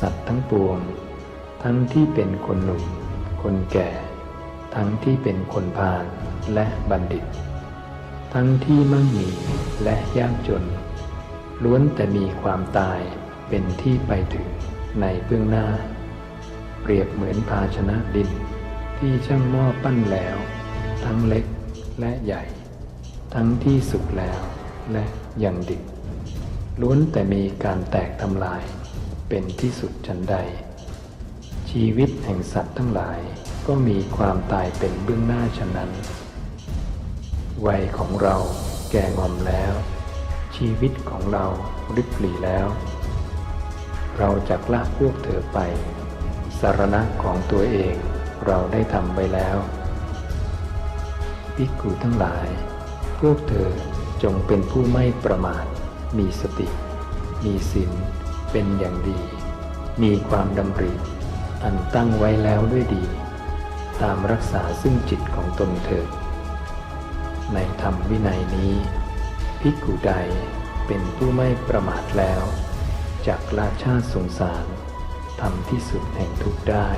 สัตว์ทั้งปวง ทั้งที่เป็นคนหนุ่ม คนแก่ ทั้งที่เป็นคนพาลและบัณฑิต ทั้งที่มั่งมีและยากจน ล้วนแต่มีความตายเป็นที่ไปถึงในเบื้องหน้า เปรียบเหมือนภาชนะดิน ที่ช่างหม้อปั้นแล้ว ทั้งเล็กและใหญ่ ทั้งที่สุกแล้วและยังดิบล้วนแต่มีการแตกทำลาย เป็นที่สุดฉันใด ชีวิตแห่งสัตว์ทั้งหลายก็มีความตายเป็นเบื้องหน้าฉะนั้น วัยของเราแก่งอมแล้ว ชีวิตของเราริบหรี่แล้ว เราจะละพวกเธอไป สารณะของตัวเองเราได้ทำไว้แล้วภิกขุทั้งหลาย พวกเธอจงเป็นผู้ไม่ประมาท มีสติ มีศีล เป็นอย่างดี มีความดำริอันตั้งไว้แล้วด้วยดี ตามรักษาซึ่งจิตของตนเถิด ในธรรมวินัยนี้ ภิกขุใดเป็นผู้ไม่ประมาทแล้วจากลาชาติสงสารทำที่สุดแห่งทุกได้